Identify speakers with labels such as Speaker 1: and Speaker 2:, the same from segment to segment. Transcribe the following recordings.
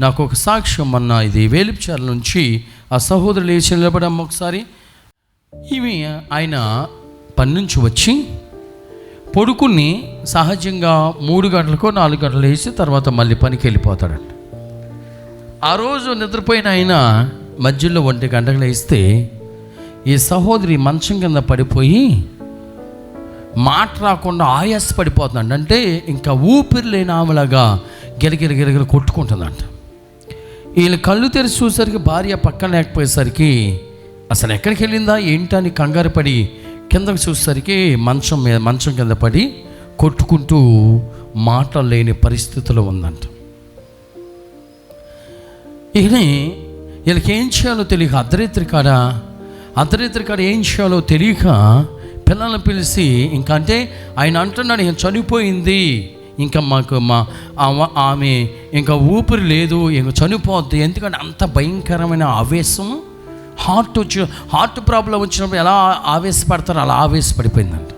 Speaker 1: నాకు ఒక సాక్ష్యం మొన్న ఇది వేలిపుచాల నుంచి ఆ సహోదరు లేచి నిలబడమ్మ ఒకసారి ఇవి ఆయన పని నుంచి వచ్చి పొడుకుని సహజంగా మూడు గంటలకో నాలుగు గంటలు వేసి తర్వాత మళ్ళీ పనికి వెళ్ళిపోతాడంట. ఆ రోజు నిద్రపోయిన ఆయన మధ్యలో ఒంటి గంటలు వేస్తే ఈ సహోదరి మంచం కింద పడిపోయి మాట రాకుండా ఆయాస పడిపోతుందంట అంటే ఇంకా ఊపిరి లేని ఆమెలాగా గిరగిర గిరగిర కొట్టుకుంటుందంట. వీళ్ళు కళ్ళు తెరిచి చూసరికి భార్య పక్కన లేకపోయేసరికి అసలు ఎక్కడికి వెళ్ళిందా ఏంటని కంగారు పడి కిందకు చూసేసరికి మంచం మీద మంచం కింద పడి కొట్టుకుంటూ మాటలు లేని పరిస్థితిలో ఉందంట. ఈయన వీళ్ళకి ఏం చేయాలో తెలియక అర్ధరాత్రి కాడ అర్ధరాత్రి కాడ ఏం చేయాలో తెలియక పిల్లల్ని పిలిచి ఇంకా అంటే ఆయన అంటున్నాడు ఇంకా చనిపోయింది. ఇంకా మాకు మా ఆమె- ఇంకా ఊపిరి లేదు ఇంకా చనిపోద్ది. ఎందుకంటే అంత భయంకరమైన ఆవేశం హార్ట్ వచ్చి హార్ట్ ప్రాబ్లం వచ్చినప్పుడు ఎలా ఆవేశపడతారో అలా ఆవేశపడిపోయిందంట.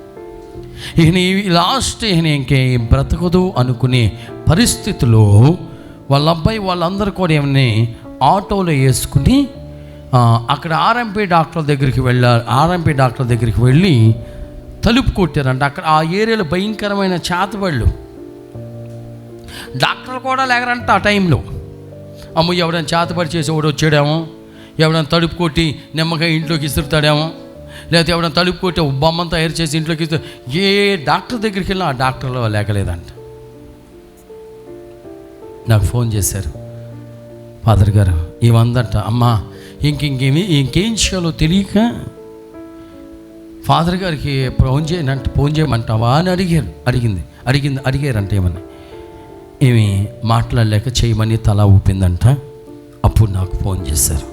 Speaker 1: ఈయన లాస్ట్ ఈయన ఇంకే బ్రతకదు అనుకునే పరిస్థితిలో వాళ్ళ అబ్బాయి వాళ్ళందరూ కూడా ఏమని ఆటోలో వేసుకుని అక్కడ ఆర్ఎంపీ డాక్టర్ దగ్గరికి వెళ్ళారు ఆర్ఎంపీ డాక్టర్ దగ్గరికి వెళ్ళి తలుపు కొట్టారంట. అక్కడ ఆ ఏరియాలో భయంకరమైన చేతబళ్ళు డాక్టర్లు కూడా లేకరంట ఆ టైంలో. అమ్మ ఎవడైనా చేతపడి చేసి ఎవడు వచ్చాడేమో ఎవడైనా తలుపు కొట్టి నిమ్మకాయ ఇంట్లోకి ఇసురుతాడేమో లేకపోతే ఎవడైనా తలుపు కొట్టి ఓ బొమ్మను తయారు చేసి ఇంట్లోకి ఇస్తారు ఏ డాక్టర్ దగ్గరికి వెళ్ళినా ఆ డాక్టర్లో లేకలేదంట. నాకు ఫోన్ చేశారు. ఫాదర్ గారు ఇవందంట అమ్మా ఇంక ఇంకేమి ఇంకేం చేయాలో తెలియక ఫాదర్ గారికి ఫోన్ చేయనంట ఫోన్ చేయమంటావా అని అడిగారు. అడిగింది అడిగింది అడిగారంట ఏమన్నా. ఏమి మాట్లాడలేక చేయమని తల ఊపిందంట. అప్పుడు నాకు ఫోన్ చేశారు.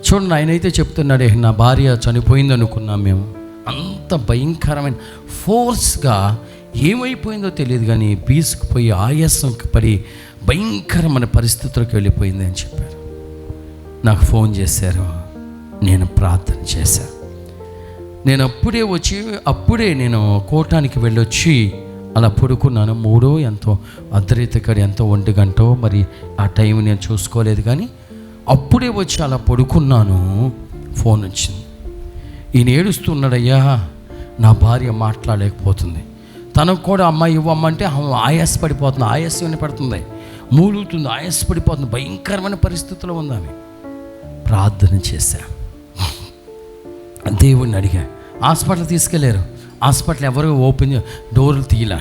Speaker 1: చూడండి ఆయనైతే చెప్తున్నాడే నా భార్య చనిపోయింది అనుకున్నాం మేము. అంత భయంకరమైన ఫోర్స్గా ఏమైపోయిందో తెలియదు కానీ బీసుకుపోయి ఆయాసం పడి భయంకరమైన పరిస్థితులకు వెళ్ళిపోయింది అని చెప్పారు. నాకు ఫోన్ చేశారు. నేను ప్రార్థన చేశాను నేను అప్పుడే వచ్చి అప్పుడే నేను కోటానికి వెళ్ళొచ్చి అలా పడుకున్నాను. మూడో ఎంతో అర్ధరీతకడ ఎంతో ఒంటి గంటో మరి ఆ టైం నేను చూసుకోలేదు కానీ అప్పుడే వచ్చి అలా పడుకున్నాను. ఫోన్ వచ్చింది. ఈయన ఏడుస్తున్నాడయ్యా నా భార్య మాట్లాడలేకపోతుంది. తనకు కూడా అమ్మాయి ఇవ్వమ్మంటే ఆయాసపడిపోతుంది ఆయాస ఆయాసం పడుతుంది. మూలుగుతుంది ఆయాసపడిపోతుంది భయంకరమైన పరిస్థితిలో ఉందామె ప్రార్థన చేశా. దేవుణ్ణి అడిగా హాస్పిటల్ తీసుకెళ్ళారు హాస్పిటల్ ఎవరు ఓపెన్ డోర్లు తీయలే.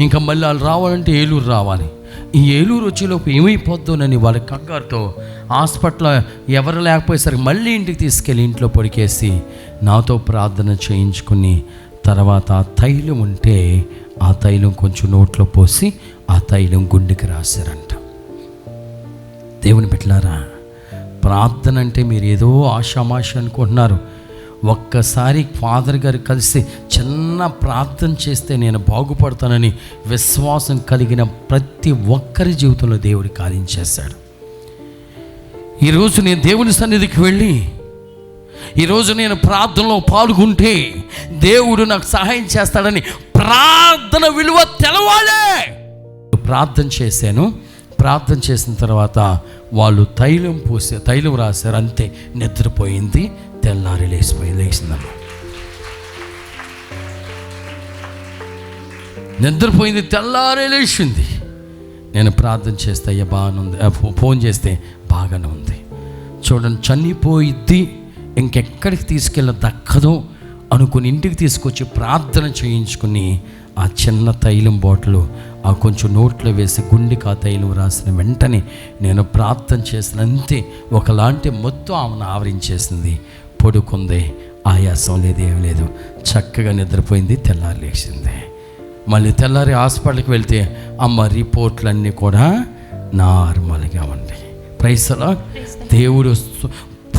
Speaker 1: ఇంకా మళ్ళీ వాళ్ళు రావాలంటే ఏలూరు రావాలి. ఈ ఏలూరు వచ్చేలోపు ఏమైపోద్దోనని వాళ్ళ కంగారుతో హాస్పిటల్ ఎవరు లేకపోయేసరికి మళ్ళీ ఇంటికి తీసుకెళ్ళి ఇంట్లో పొడికేసి నాతో ప్రార్థన చేయించుకుని తర్వాత ఆ తైలం ఉంటే ఆ తైలం కొంచెం నోట్లో పోసి ఆ తైలం గుండెకి రాశారంట. దేవుని పెట్టారా ప్రార్థన అంటే మీరు ఏదో ఆషామాష అనుకుంటున్నారు. ఒక్కసారి ఫాదర్ గారు కలిసి చిన్న ప్రార్థన చేస్తే నేను బాగుపడతానని విశ్వాసం కలిగిన ప్రతి ఒక్కరి జీవితంలో దేవుడి కార్యం చేశాడు. ఈరోజు నేను దేవుని సన్నిధికి వెళ్ళి ఈరోజు నేను ప్రార్థనలో పాల్గొంటే దేవుడు నాకు సహాయం చేస్తాడని ప్రార్థన విలువ తెలవాలే. ప్రార్థన చేశాను. ప్రార్థన చేసిన తర్వాత వాళ్ళు తైలం పోసే తైలం రాశారు అంతే నిద్రపోయింది. తెల్లారి లేచిపోయి లేచిందమ్మ. నిద్రపోయింది తెల్లారే లేచింది. నేను ప్రార్థన చేస్తే అయ్యా బాగానే ఉంది ఫోన్ చేస్తే బాగానే ఉంది. చూడండి చనిపోయిద్ది ఇంకెక్కడికి తీసుకెళ్ళ దక్కదు అనుకుని ఇంటికి తీసుకొచ్చి ప్రార్థన చేయించుకుని ఆ చిన్న తైలం బాటిల్ ఆ కొంచెం నోట్లో వేసి గుండెకి ఆ తైలం రాసిన వెంటనే నేను ప్రార్థన చేసిన అంతే. ఒకలాంటి మొత్తం ఆమెను ఆవరించేసింది. పడుకుంది. ఆయాసం లేదు ఏం లేదు. చక్కగా నిద్రపోయింది తెల్లారి లేచింది. మళ్ళీ తెల్లారి హాస్పిటల్కి వెళ్తే అమ్మ రిపోర్ట్లన్నీ కూడా నార్మల్గా ఉంది ప్రైసలా దేవుడు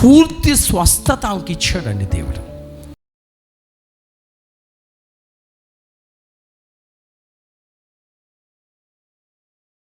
Speaker 1: పూర్తి స్వస్థత ఆమెకి ఇచ్చాడండి దేవుడు.